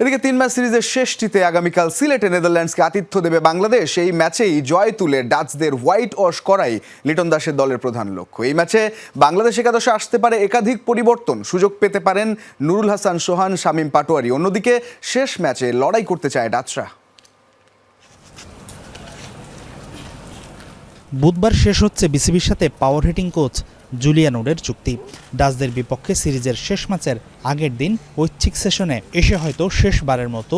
এদিকে তিন ম্যাচ সিরিজের শেষটিতে আগামীকাল সিলেটে নেদারল্যান্ডসকে আতিথ্য দেবে বাংলাদেশ। এই ম্যাচেই জয় তুলে ডাচদের হোয়াইট ওয়াশ করাই লিটন দাসের দলের প্রধান লক্ষ্য। এই ম্যাচে বাংলাদেশ একাদশে আসতে পারে একাধিক পরিবর্তন। সুযোগ পেতে পারেন নুরুল হাসান সোহান, শামীম পাটোয়ারি। অন্যদিকে শেষ ম্যাচে লড়াই করতে চায় ডাচরা। বুধবার শেষ হচ্ছে বিসিবির সাথে পাওয়ার হিটিং কোচ জুলিয়ান উডের চুক্তি। ডাচদের বিপক্ষে সিরিজের শেষ ম্যাচের আগের দিন ঐচ্ছিক সেশনে এসে হয়তো শেষবারের মতো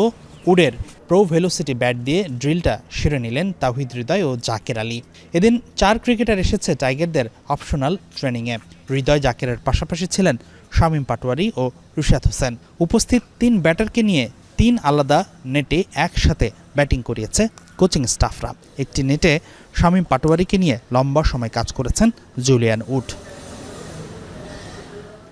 উডের প্রো ভেলোসিটি ব্যাট দিয়ে ড্রিলটা সেরে নিলেন তাহিদ হৃদয় ও জাকের আলী। এদিন চার ক্রিকেটার এসেছে টাইগারদের অপশনাল ট্রেনিংয়ে হৃদয় জাকেরের পাশাপাশি ছিলেন শামীম পাটোয়ারি ও রুশাদ হোসেন। উপস্থিত তিন ব্যাটারকে নিয়ে তিন আলাদা নেটে একসাথে ব্যাটিং করিয়েছে কোচিং স্টাফরা। একটি নেটে শামীম পাটোয়ারিকে নিয়ে লম্বা সময় কাজ করেছেন জুলিয়ান উড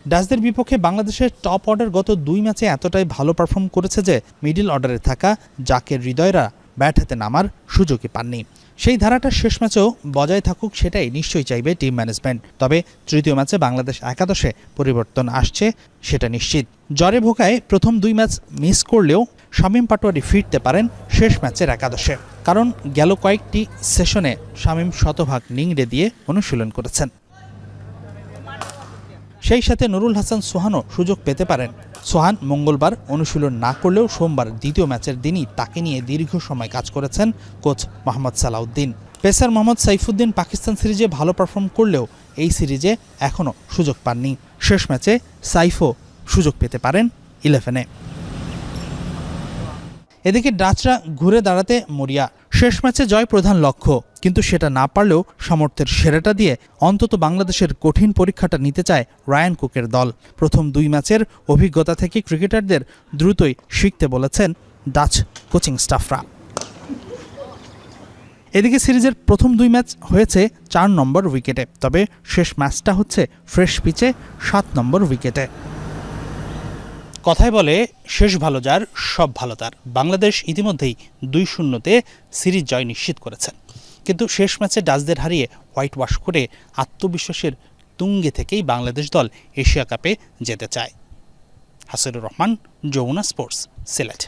ডাচদের বিপক্ষে বাংলাদেশের টপ অর্ডার গত দুই ম্যাচে এতটাই ভালো পারফর্ম করেছে যে মিডল অর্ডারে থাকা জাকের হৃদয়রা ব্যাট হাতে নামার সুযোগই পাননি। সেই ধারাটা শেষ ম্যাচেও বজায় থাকুক সেটাই নিশ্চয়ই চাইবে টিম ম্যানেজমেন্ট। তবে তৃতীয় ম্যাচে বাংলাদেশ একাদশে পরিবর্তন আসছে, সেটা নিশ্চিত। জ্বরে ভোকায় প্রথম দুই ম্যাচ মিস করলেও শামীম পাটোয়ারি ফিরতে পারেন শেষ ম্যাচের একাদশে। কারণ গেল কয়েকটি সেশনে শামীম শতভাগ নিংড়ে দিয়ে অনুশীলন করেছেন। সেই সাথে নুরুল হাসান সোহানও সুযোগ পেতে পারেন। সোহান মঙ্গলবার অনুশীলন না করলেও সোমবার দ্বিতীয় ম্যাচের দিনই তাকে নিয়ে দীর্ঘ সময় কাজ করেছেন কোচ মোহাম্মদ সালাউদ্দিন। পেসার মোহাম্মদ সাইফুদ্দিন পাকিস্তান সিরিজে ভালো পারফর্ম করলেও এই সিরিজে এখনও সুযোগ পাননি। শেষ ম্যাচে সাইফও সুযোগ পেতে পারেন ইলেভেনে। এদিকে ডাচরা ঘুরে দাঁড়াতে মরিয়া শেষ ম্যাচে জয় প্রধান লক্ষ্য। কিন্তু সেটা না পারলেও সামর্থ্যের সেরাটা দিয়ে অন্তত বাংলাদেশের কঠিন পরীক্ষাটা নিতে চায় রায়ান কুকের দল। প্রথম দুই ম্যাচের অভিজ্ঞতা থেকে ক্রিকেটারদের দ্রুতই শিখতে বলেছেন ডাচ কোচিং স্টাফরা। এদিকে সিরিজের প্রথম দুই ম্যাচ হয়েছে চার নম্বর উইকেটে, তবে শেষ ম্যাচটা হচ্ছে ফ্রেশ পিচে সাত নম্বর উইকেটে। কথায় বলে, শেষ ভালো যার, সব ভালো তার। বাংলাদেশ ইতিমধ্যেই দুই শূন্যতে সিরিজ জয় নিশ্চিত করেছেন কিন্তু শেষ ম্যাচে ডাচদের হারিয়ে হোয়াইট ওয়াশ করে আত্মবিশ্বাসের তুঙ্গে থেকেই বাংলাদেশ দল এশিয়া কাপে যেতে চায়। হাসিরুর রহমান, যমুনা স্পোর্টস, সিলেট।